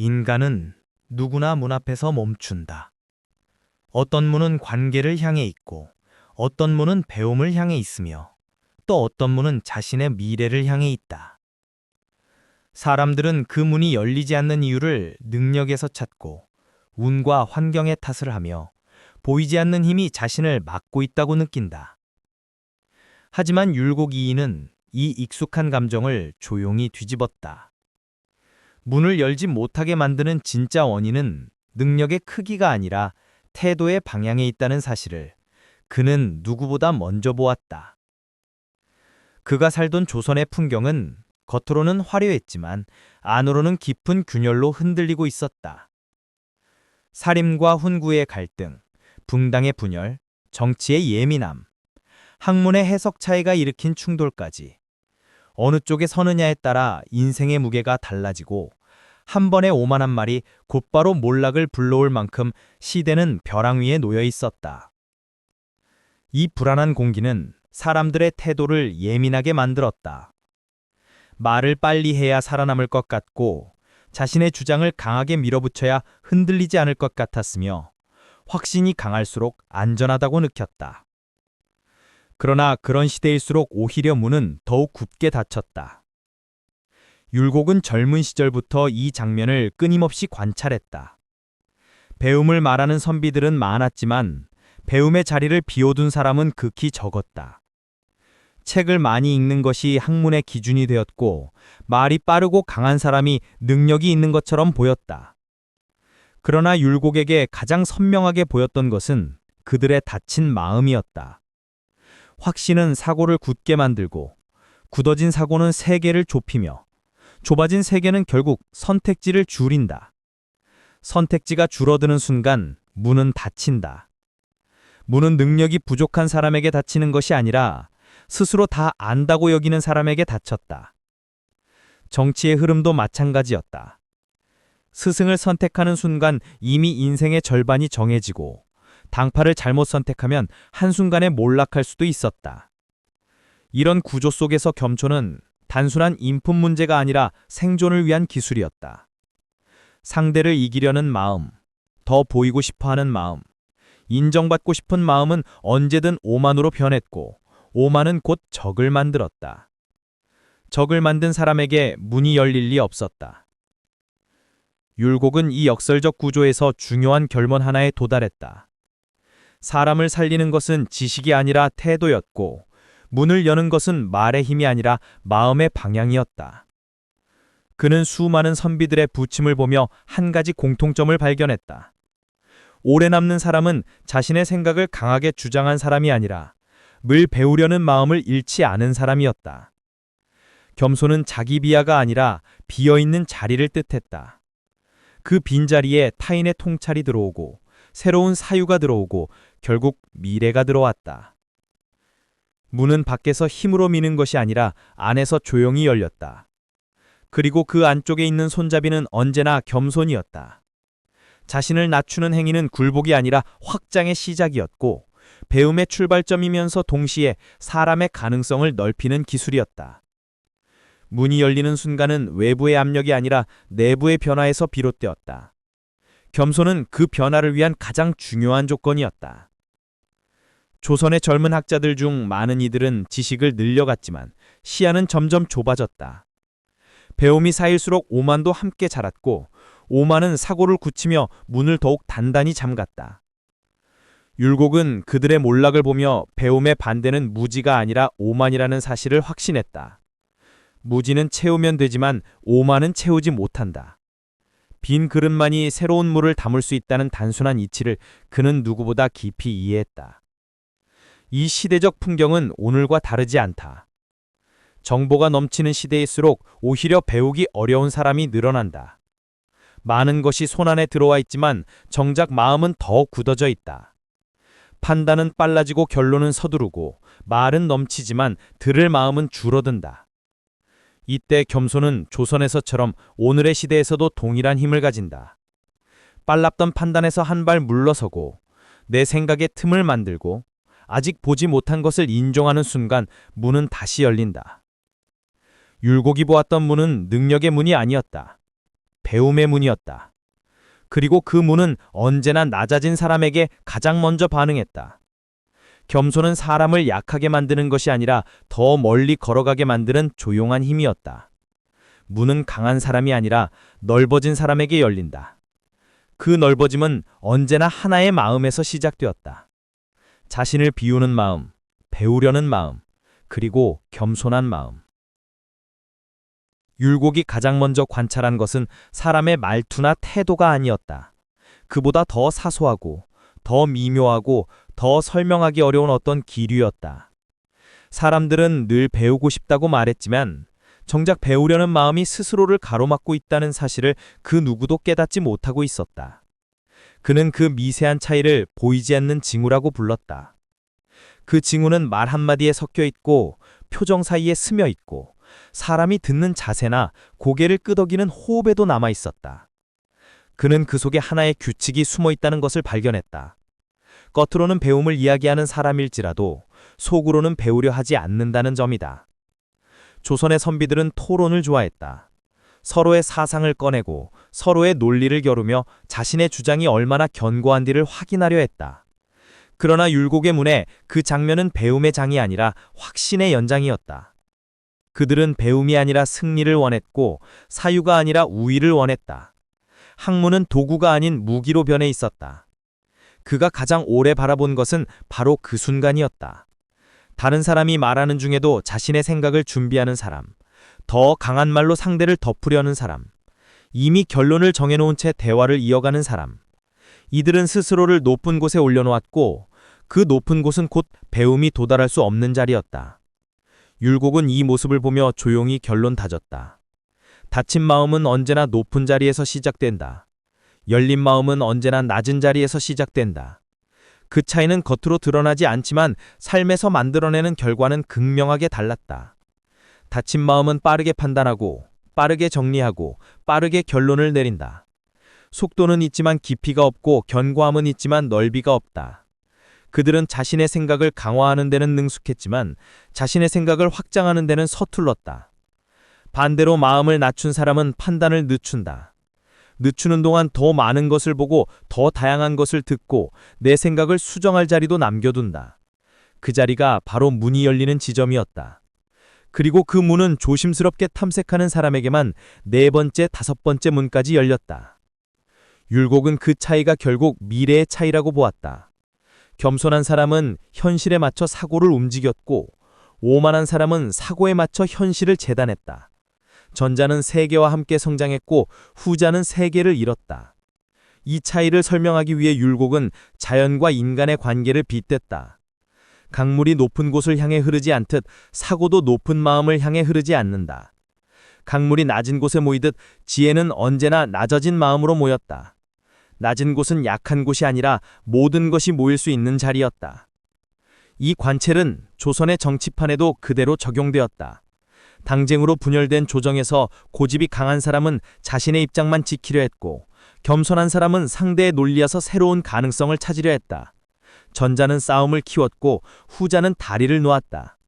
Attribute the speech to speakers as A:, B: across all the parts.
A: 인간은 누구나 문 앞에서 멈춘다. 어떤 문은 관계를 향해 있고, 어떤 문은 배움을 향해 있으며, 또 어떤 문은 자신의 미래를 향해 있다. 사람들은 그 문이 열리지 않는 이유를 능력에서 찾고, 운과 환경의 탓을 하며, 보이지 않는 힘이 자신을 막고 있다고 느낀다. 하지만 율곡 이인은 이 익숙한 감정을 조용히 뒤집었다. 문을 열지 못하게 만드는 진짜 원인은 능력의 크기가 아니라 태도의 방향에 있다는 사실을 그는 누구보다 먼저 보았다. 그가 살던 조선의 풍경은 겉으로는 화려했지만 안으로는 깊은 균열로 흔들리고 있었다. 살인과 훈구의 갈등, 붕당의 분열, 정치의 예민함, 학문의 해석 차이가 일으킨 충돌까지 어느 쪽에 서느냐에 따라 인생의 무게가 달라지고 한 번에 오만한 말이 곧바로 몰락을 불러올 만큼 시대는 벼랑 위에 놓여 있었다. 이 불안한 공기는 사람들의 태도를 예민하게 만들었다. 말을 빨리 해야 살아남을 것 같고 자신의 주장을 강하게 밀어붙여야 흔들리지 않을 것 같았으며 확신이 강할수록 안전하다고 느꼈다. 그러나 그런 시대일수록 오히려 문은 더욱 굳게 닫혔다. 율곡은 젊은 시절부터 이 장면을 끊임없이 관찰했다. 배움을 말하는 선비들은 많았지만 배움의 자리를 비워둔 사람은 극히 적었다. 책을 많이 읽는 것이 학문의 기준이 되었고 말이 빠르고 강한 사람이 능력이 있는 것처럼 보였다. 그러나 율곡에게 가장 선명하게 보였던 것은 그들의 다친 마음이었다. 확신은 사고를 굳게 만들고 굳어진 사고는 세계를 좁히며 좁아진 세계는 결국 선택지를 줄인다. 선택지가 줄어드는 순간 문은 닫힌다. 문은 능력이 부족한 사람에게 닫히는 것이 아니라 스스로 다 안다고 여기는 사람에게 닫혔다. 정치의 흐름도 마찬가지였다. 스승을 선택하는 순간 이미 인생의 절반이 정해지고 당파를 잘못 선택하면 한순간에 몰락할 수도 있었다. 이런 구조 속에서 겸초는 단순한 인품 문제가 아니라 생존을 위한 기술이었다. 상대를 이기려는 마음, 더 보이고 싶어 하는 마음, 인정받고 싶은 마음은 언제든 오만으로 변했고, 오만은 곧 적을 만들었다. 적을 만든 사람에게 문이 열릴 리 없었다. 율곡은 이 역설적 구조에서 중요한 결론 하나에 도달했다. 사람을 살리는 것은 지식이 아니라 태도였고, 문을 여는 것은 말의 힘이 아니라 마음의 방향이었다. 그는 수많은 선비들의 부침을 보며 한 가지 공통점을 발견했다. 오래 남는 사람은 자신의 생각을 강하게 주장한 사람이 아니라 늘 배우려는 마음을 잃지 않은 사람이었다. 겸손은 자기 비하가 아니라 비어있는 자리를 뜻했다. 그 빈자리에 타인의 통찰이 들어오고 새로운 사유가 들어오고 결국 미래가 들어왔다. 문은 밖에서 힘으로 미는 것이 아니라 안에서 조용히 열렸다. 그리고 그 안쪽에 있는 손잡이는 언제나 겸손이었다. 자신을 낮추는 행위는 굴복이 아니라 확장의 시작이었고 배움의 출발점이면서 동시에 사람의 가능성을 넓히는 기술이었다. 문이 열리는 순간은 외부의 압력이 아니라 내부의 변화에서 비롯되었다. 겸손은 그 변화를 위한 가장 중요한 조건이었다. 조선의 젊은 학자들 중 많은 이들은 지식을 늘려갔지만 시야는 점점 좁아졌다. 배움이 쌓일수록 오만도 함께 자랐고 오만은 사고를 굳히며 문을 더욱 단단히 잠갔다. 율곡은 그들의 몰락을 보며 배움의 반대는 무지가 아니라 오만이라는 사실을 확신했다. 무지는 채우면 되지만 오만은 채우지 못한다. 빈 그릇만이 새로운 물을 담을 수 있다는 단순한 이치를 그는 누구보다 깊이 이해했다. 이 시대적 풍경은 오늘과 다르지 않다. 정보가 넘치는 시대일수록 오히려 배우기 어려운 사람이 늘어난다. 많은 것이 손안에 들어와 있지만 정작 마음은 더 굳어져 있다. 판단은 빨라지고 결론은 서두르고 말은 넘치지만 들을 마음은 줄어든다. 이때 겸손은 조선에서처럼 오늘의 시대에서도 동일한 힘을 가진다. 빨랐던 판단에서 한 발 물러서고 내 생각의 틈을 만들고 아직 보지 못한 것을 인정하는 순간 문은 다시 열린다. 율곡이 보았던 문은 능력의 문이 아니었다.
B: 배움의 문이었다. 그리고 그 문은 언제나 낮아진 사람에게 가장 먼저 반응했다. 겸손은 사람을 약하게 만드는 것이 아니라 더 멀리 걸어가게 만드는 조용한 힘이었다. 문은 강한 사람이 아니라 넓어진 사람에게 열린다. 그 넓어짐은 언제나 하나의 마음에서 시작되었다. 자신을 비우는 마음, 배우려는 마음, 그리고 겸손한 마음. 율곡이 가장 먼저 관찰한 것은 사람의 말투나 태도가 아니었다. 그보다 더 사소하고, 더 미묘하고, 더 설명하기 어려운 어떤 기류였다. 사람들은 늘 배우고 싶다고 말했지만, 정작 배우려는 마음이 스스로를 가로막고 있다는 사실을 그 누구도 깨닫지 못하고 있었다. 그는 그 미세한 차이를 보이지 않는 징후라고 불렀다. 그 징후는 말 한마디에 섞여 있고, 표정 사이에 스며 있고, 사람이 듣는 자세나 고개를 끄덕이는 호흡에도 남아 있었다. 그는 그 속에 하나의 규칙이 숨어 있다는 것을 발견했다. 겉으로는 배움을 이야기하는 사람일지라도 속으로는 배우려 하지 않는다는 점이다. 조선의 선비들은 토론을 좋아했다. 서로의 사상을 꺼내고 서로의 논리를 겨루며 자신의 주장이 얼마나 견고한지를 확인하려 했다. 그러나 율곡의 문에 그 장면은 배움의 장이 아니라 확신의 연장이었다. 그들은 배움이 아니라 승리를 원했고 사유가 아니라 우위를 원했다. 학문은 도구가 아닌 무기로 변해 있었다. 그가 가장 오래 바라본 것은 바로 그 순간이었다. 다른 사람이 말하는 중에도 자신의 생각을 준비하는 사람, 더 강한 말로 상대를 덮으려는 사람, 이미 결론을 정해놓은 채 대화를 이어가는 사람. 이들은 스스로를 높은 곳에 올려놓았고 그 높은 곳은 곧 배움이 도달할 수 없는 자리였다. 율곡은 이 모습을 보며 조용히 결론 다졌다. 다친 마음은 언제나 높은 자리에서 시작된다. 열린 마음은 언제나 낮은 자리에서 시작된다. 그 차이는 겉으로 드러나지 않지만 삶에서 만들어내는 결과는 극명하게 달랐다. 다친 마음은 빠르게 판단하고, 빠르게 정리하고, 빠르게 결론을 내린다. 속도는 있지만 깊이가 없고 견고함은 있지만 넓이가 없다. 그들은 자신의 생각을 강화하는 데는 능숙했지만 자신의 생각을 확장하는 데는 서툴렀다. 반대로 마음을 낮춘 사람은 판단을 늦춘다. 늦추는 동안 더 많은 것을 보고 더 다양한 것을 듣고 내 생각을 수정할 자리도 남겨둔다. 그 자리가 바로 문이 열리는 지점이었다. 그리고 그 문은 조심스럽게 탐색하는 사람에게만 네 번째, 다섯 번째 문까지 열렸다. 율곡은 그 차이가 결국 미래의 차이라고 보았다. 겸손한 사람은 현실에 맞춰 사고를 움직였고, 오만한 사람은 사고에 맞춰 현실을 재단했다. 전자는 세계와 함께 성장했고 후자는 세계를 잃었다. 이 차이를 설명하기 위해 율곡은 자연과 인간의 관계를 빗댔다. 강물이 높은 곳을 향해 흐르지 않듯 사고도 높은 마음을 향해 흐르지 않는다. 강물이 낮은 곳에 모이듯 지혜는 언제나 낮아진 마음으로 모였다. 낮은 곳은 약한 곳이 아니라 모든 것이 모일 수 있는 자리였다. 이 관찰은 조선의 정치판에도 그대로 적용되었다. 당쟁으로 분열된 조정에서 고집이 강한 사람은 자신의 입장만 지키려 했고 겸손한 사람은 상대의 논리에서 새로운 가능성을 찾으려 했다. 전자는 싸움을 키웠고 후자는 다리를 놓았다.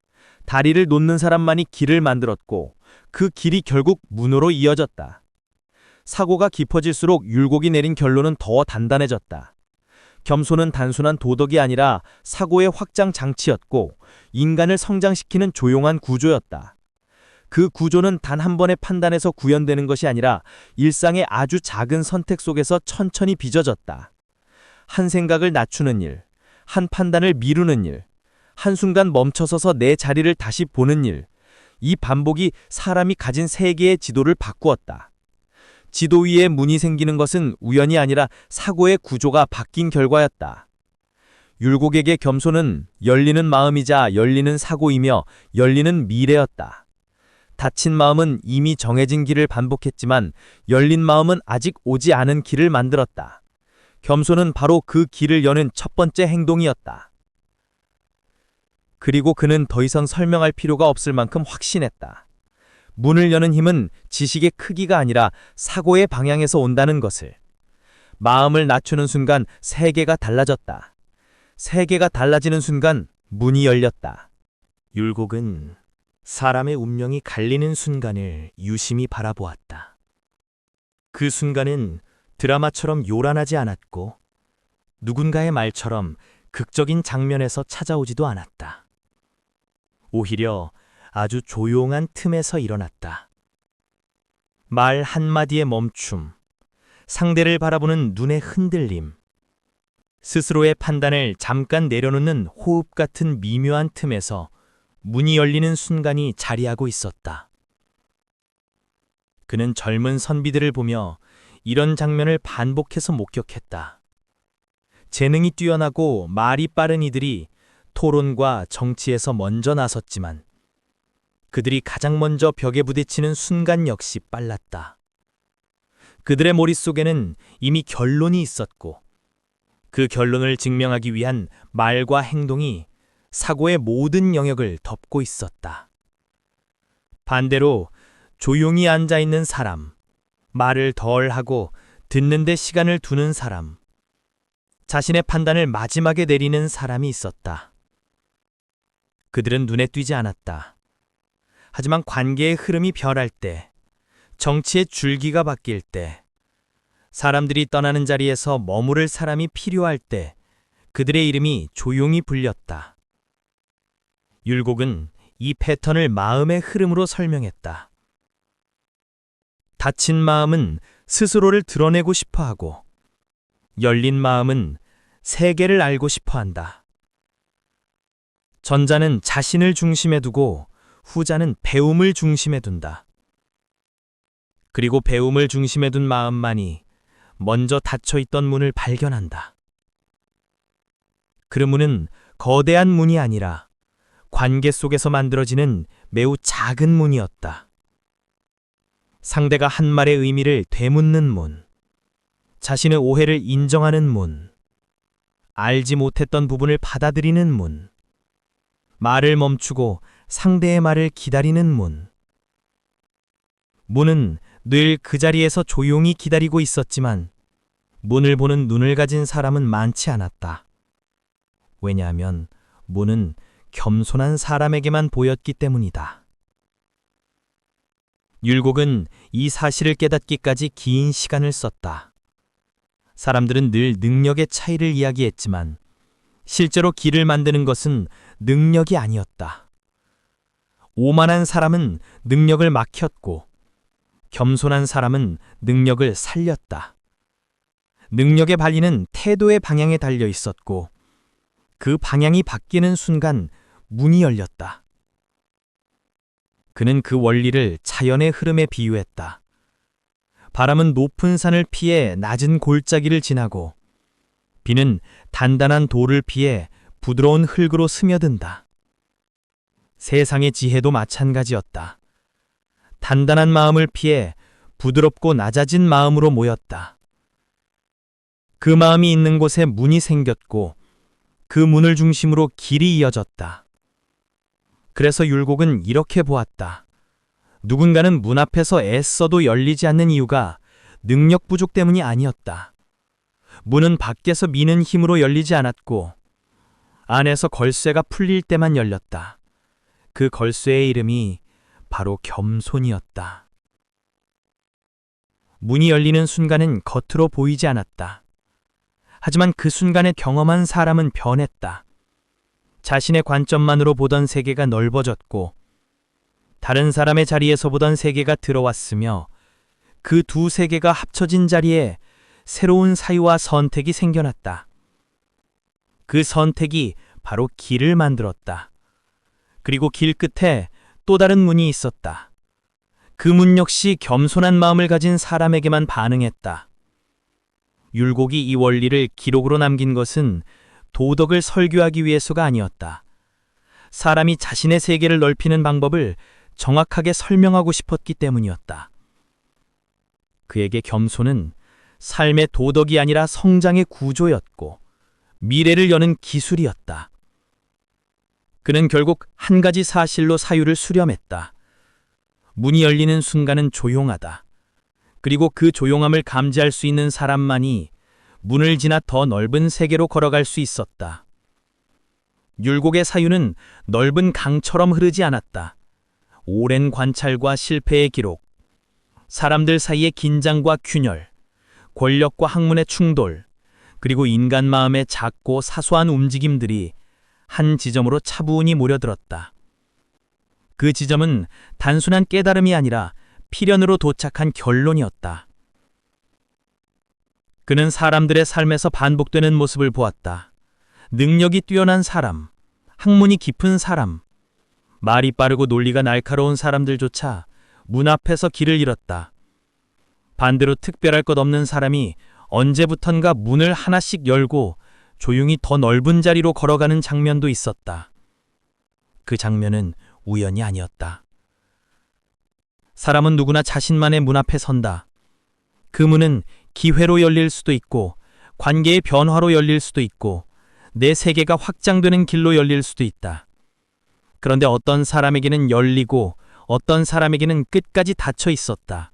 B: 다리를 놓는 사람만이 길을 만들었고 그 길이 결국 문으로 이어졌다. 사고가 깊어질수록 율곡이 내린 결론은 더 단단해졌다. 겸손은 단순한 도덕이 아니라 사고의 확장 장치였고 인간을 성장시키는 조용한 구조였다. 그 구조는 단 한 번의 판단에서 구현되는 것이 아니라 일상의 아주 작은 선택 속에서 천천히 빚어졌다. 한 생각을 낮추는 일, 한 판단을 미루는 일, 한순간 멈춰서서 내 자리를 다시 보는 일, 이 반복이 사람이 가진 세계의 지도를 바꾸었다. 지도 위에 문이 생기는 것은 우연이 아니라 사고의 구조가 바뀐 결과였다. 율곡에게 겸손은 열리는 마음이자 열리는 사고이며 열리는 미래였다. 닫힌 마음은 이미 정해진 길을 반복했지만 열린 마음은 아직 오지 않은 길을 만들었다. 겸손은 바로 그 길을 여는 첫 번째 행동이었다. 그리고 그는 더 이상 설명할 필요가 없을 만큼 확신했다. 문을 여는 힘은 지식의 크기가 아니라 사고의 방향에서 온다는 것을. 마음을 낮추는 순간 세계가 달라졌다. 세계가 달라지는 순간 문이 열렸다.
C: 율곡은 사람의 운명이 갈리는 순간을 유심히 바라보았다.
B: 그 순간은 드라마처럼 요란하지 않았고 누군가의 말처럼 극적인 장면에서 찾아오지도 않았다. 오히려 아주 조용한 틈에서 일어났다. 말 한마디의 멈춤, 상대를 바라보는 눈의 흔들림, 스스로의 판단을 잠깐 내려놓는 호흡 같은 미묘한 틈에서 문이 열리는 순간이 자리하고 있었다. 그는 젊은 선비들을 보며 이런 장면을 반복해서 목격했다. 재능이 뛰어나고 말이 빠른 이들이 토론과 정치에서 먼저 나섰지만 그들이 가장 먼저 벽에 부딪히는 순간 역시 빨랐다. 그들의 머릿속에는 이미 결론이 있었고 그 결론을 증명하기 위한 말과 행동이 사고의 모든 영역을 덮고 있었다. 반대로 조용히 앉아 있는 사람, 말을 덜 하고 듣는데 시간을 두는 사람, 자신의 판단을 마지막에 내리는 사람이 있었다. 그들은 눈에 띄지 않았다. 하지만 관계의 흐름이 변할 때, 정치의 줄기가 바뀔 때, 사람들이 떠나는 자리에서 머무를 사람이 필요할 때, 그들의 이름이 조용히 불렸다. 율곡은 이 패턴을 마음의 흐름으로 설명했다. 닫힌 마음은 스스로를 드러내고 싶어 하고, 열린 마음은 세계를 알고 싶어 한다. 전자는 자신을 중심에 두고 후자는 배움을 중심에 둔다. 그리고 배움을 중심에 둔 마음만이 먼저 닫혀 있던 문을 발견한다. 그 문은 거대한 문이 아니라 관계 속에서 만들어지는 매우 작은 문이었다. 상대가 한 말의 의미를 되묻는 문, 자신의 오해를 인정하는 문, 알지 못했던 부분을 받아들이는 문, 말을 멈추고 상대의 말을 기다리는 문. 문은 늘 그 자리에서 조용히 기다리고 있었지만 문을 보는 눈을 가진 사람은 많지 않았다. 왜냐하면 문은 겸손한 사람에게만 보였기 때문이다. 율곡은 이 사실을 깨닫기까지 긴 시간을 썼다. 사람들은 늘 능력의 차이를 이야기했지만 실제로 길을 만드는 것은 능력이 아니었다. 오만한 사람은 능력을 막혔고 겸손한 사람은 능력을 살렸다. 능력의 발리는 태도의 방향에 달려 있었고 그 방향이 바뀌는 순간 문이 열렸다. 그는 그 원리를 자연의 흐름에 비유했다. 바람은 높은 산을 피해 낮은 골짜기를 지나고 비는 단단한 돌을 피해 부드러운 흙으로 스며든다. 세상의 지혜도 마찬가지였다. 단단한 마음을 피해 부드럽고 낮아진 마음으로 모였다. 그 마음이 있는 곳에 문이 생겼고 그 문을 중심으로 길이 이어졌다. 그래서 율곡은 이렇게 보았다. 누군가는 문 앞에서 애써도 열리지 않는 이유가 능력 부족 때문이 아니었다. 문은 밖에서 미는 힘으로 열리지 않았고 안에서 걸쇠가 풀릴 때만 열렸다. 그 걸쇠의 이름이 바로 겸손이었다. 문이 열리는 순간은 겉으로 보이지 않았다. 하지만 그 순간에 경험한 사람은 변했다. 자신의 관점만으로 보던 세계가 넓어졌고, 다른 사람의 자리에서 보던 세계가 들어왔으며, 그 두 세계가 합쳐진 자리에 새로운 사유와 선택이 생겨났다. 그 선택이 바로 길을 만들었다. 그리고 길 끝에 또 다른 문이 있었다. 그 문 역시 겸손한 마음을 가진 사람에게만 반응했다. 율곡이 이 원리를 기록으로 남긴 것은 도덕을 설교하기 위해서가 아니었다. 사람이 자신의 세계를 넓히는 방법을 정확하게 설명하고 싶었기 때문이었다. 그에게 겸손은 삶의 도덕이 아니라 성장의 구조였고 미래를 여는 기술이었다. 그는 결국 한 가지 사실로 사유를 수렴했다. 문이 열리는 순간은 조용하다. 그리고 그 조용함을 감지할 수 있는 사람만이 문을 지나 더 넓은 세계로 걸어갈 수 있었다. 율곡의 사유는 넓은 강처럼 흐르지 않았다. 오랜 관찰과 실패의 기록, 사람들 사이의 긴장과 균열, 권력과 학문의 충돌, 그리고 인간 마음의 작고 사소한 움직임들이 한 지점으로 차분히 모여들었다. 그 지점은 단순한 깨달음이 아니라 필연으로 도착한 결론이었다. 그는 사람들의 삶에서 반복되는 모습을 보았다. 능력이 뛰어난 사람, 학문이 깊은 사람, 말이 빠르고 논리가 날카로운 사람들조차 문 앞에서 길을 잃었다. 반대로 특별할 것 없는 사람이 언제부턴가 문을 하나씩 열고 조용히 더 넓은 자리로 걸어가는 장면도 있었다. 그 장면은 우연이 아니었다. 사람은 누구나 자신만의 문 앞에 선다. 그 문은 기회로 열릴 수도 있고, 관계의 변화로 열릴 수도 있고, 내 세계가 확장되는 길로 열릴 수도 있다. 그런데 어떤 사람에게는 열리고, 어떤 사람에게는 끝까지 닫혀 있었다.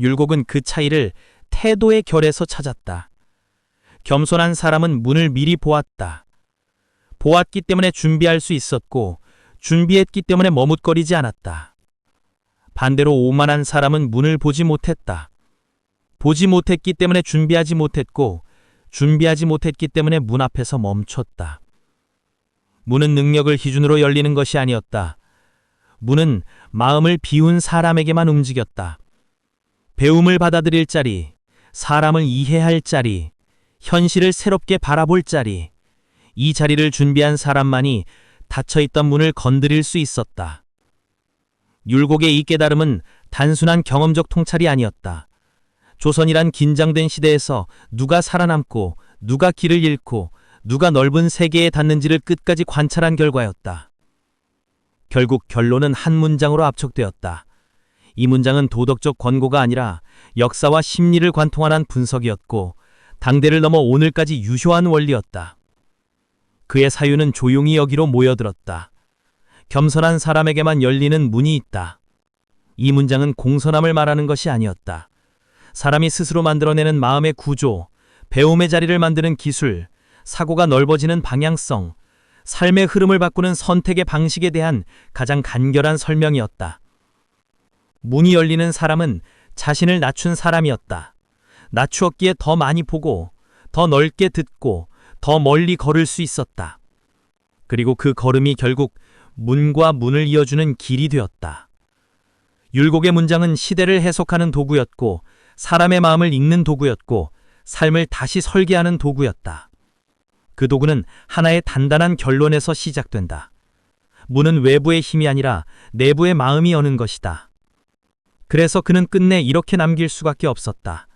B: 율곡은 그 차이를 태도의 결에서 찾았다. 겸손한 사람은 문을 미리 보았다. 보았기 때문에 준비할 수 있었고, 준비했기 때문에 머뭇거리지 않았다. 반대로 오만한 사람은 문을 보지 못했다. 보지 못했기 때문에 준비하지 못했고, 준비하지 못했기 때문에 문 앞에서 멈췄다. 문은 능력을 기준으로 열리는 것이 아니었다. 문은 마음을 비운 사람에게만 움직였다. 배움을 받아들일 자리, 사람을 이해할 자리, 현실을 새롭게 바라볼 자리, 이 자리를 준비한 사람만이 닫혀있던 문을 건드릴 수 있었다. 율곡의 이 깨달음은 단순한 경험적 통찰이 아니었다. 조선이란 긴장된 시대에서 누가 살아남고 누가 길을 잃고 누가 넓은 세계에 닿는지를 끝까지 관찰한 결과였다. 결국 결론은 한 문장으로 압축되었다. 이 문장은 도덕적 권고가 아니라 역사와 심리를 관통하는 분석이었고 당대를 넘어 오늘까지 유효한 원리였다. 그의 사유는 조용히 여기로 모여들었다. 겸손한 사람에게만 열리는 문이 있다. 이 문장은 공손함을 말하는 것이 아니었다. 사람이 스스로 만들어내는 마음의 구조, 배움의 자리를 만드는 기술, 사고가 넓어지는 방향성, 삶의 흐름을 바꾸는 선택의 방식에 대한 가장 간결한 설명이었다. 문이 열리는 사람은 자신을 낮춘 사람이었다. 낮추었기에 더 많이 보고, 더 넓게 듣고, 더 멀리 걸을 수 있었다. 그리고 그 걸음이 결국 문과 문을 이어주는 길이 되었다. 율곡의 문장은 시대를 해석하는 도구였고, 사람의 마음을 읽는 도구였고, 삶을 다시 설계하는 도구였다. 그 도구는 하나의 단단한 결론에서 시작된다. 문은 외부의 힘이 아니라 내부의 마음이 여는 것이다. 그래서 그는 끝내 이렇게 남길 수밖에 없었다.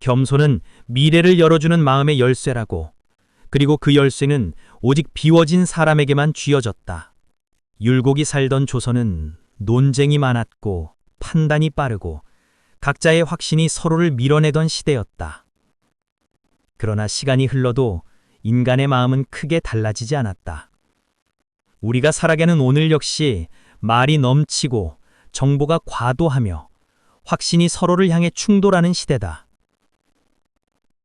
B: 겸손은 미래를 열어주는 마음의 열쇠라고. 그리고 그 열쇠는 오직 비워진 사람에게만 쥐어졌다. 율곡이 살던 조선은 논쟁이 많았고 판단이 빠르고 각자의 확신이 서로를 밀어내던 시대였다. 그러나 시간이 흘러도 인간의 마음은 크게 달라지지 않았다. 우리가 살아가는 오늘 역시 말이 넘치고 정보가 과도하며 확신이 서로를 향해 충돌하는 시대다.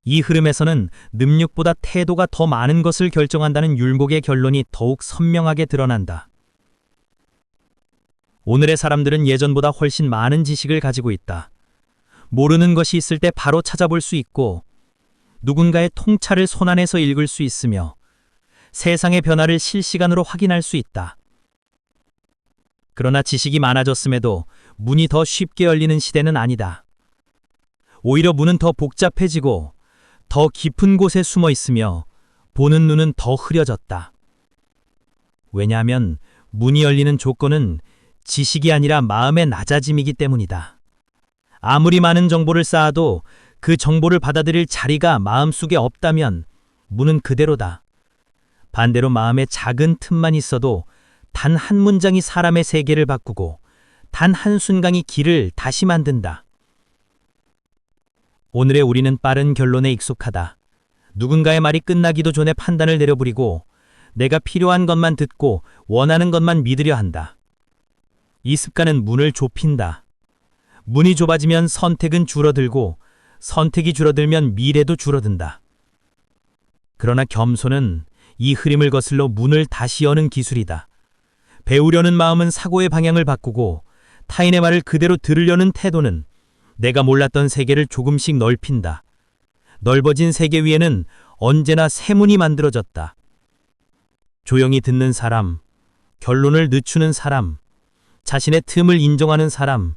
B: 이 흐름에서는 능력보다 태도가 더 많은 것을 결정한다는 율곡의 결론이 더욱 선명하게 드러난다. 오늘의 사람들은 예전보다 훨씬 많은 지식을 가지고 있다. 모르는 것이 있을 때 바로 찾아볼 수 있고, 누군가의 통찰을 손안에서 읽을 수 있으며, 세상의 변화를 실시간으로 확인할 수 있다. 그러나 지식이 많아졌음에도 문이 더 쉽게 열리는 시대는 아니다. 오히려 문은 더 복잡해지고 더 깊은 곳에 숨어 있으며 보는 눈은 더 흐려졌다. 왜냐하면 문이 열리는 조건은 지식이 아니라 마음의 낮아짐이기 때문이다. 아무리 많은 정보를 쌓아도 그 정보를 받아들일 자리가 마음속에 없다면 문은 그대로다. 반대로 마음의 작은 틈만 있어도 단 한 문장이 사람의 세계를 바꾸고 단 한순간이 길을 다시 만든다. 오늘의 우리는 빠른 결론에 익숙하다. 누군가의 말이 끝나기도 전에 판단을 내려버리고 내가 필요한 것만 듣고 원하는 것만 믿으려 한다. 이 습관은 문을 좁힌다. 문이 좁아지면 선택은 줄어들고 선택이 줄어들면 미래도 줄어든다. 그러나 겸손은 이 흐름을 거슬러 문을 다시 여는 기술이다. 배우려는 마음은 사고의 방향을 바꾸고 타인의 말을 그대로 들으려는 태도는
C: 내가 몰랐던 세계를 조금씩 넓힌다. 넓어진 세계 위에는 언제나 새 문이 만들어졌다. 조용히 듣는 사람, 결론을 늦추는 사람, 자신의 틈을 인정하는 사람,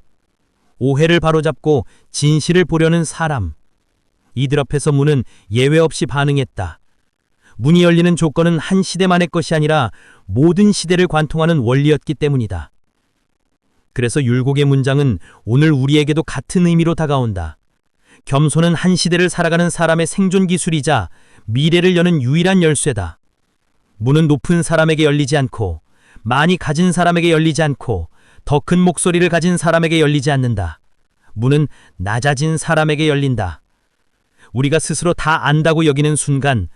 C: 오해를 바로잡고 진실을 보려는 사람. 이들 앞에서 문은 예외 없이 반응했다. 문이 열리는 조건은 한 시대만의 것이 아니라 모든 시대를 관통하는 원리였기 때문이다. 그래서 율곡의 문장은 오늘 우리에게도 같은 의미로 다가온다. 겸손은 한 시대를 살아가는 사람의 생존 기술이자 미래를 여는 유일한 열쇠다. 문은 높은 사람에게 열리지 않고 많이 가진 사람에게 열리지 않고 더 큰 목소리를 가진 사람에게 열리지 않는다. 문은 낮아진 사람에게 열린다. 우리가 스스로 다 안다고 여기는 순간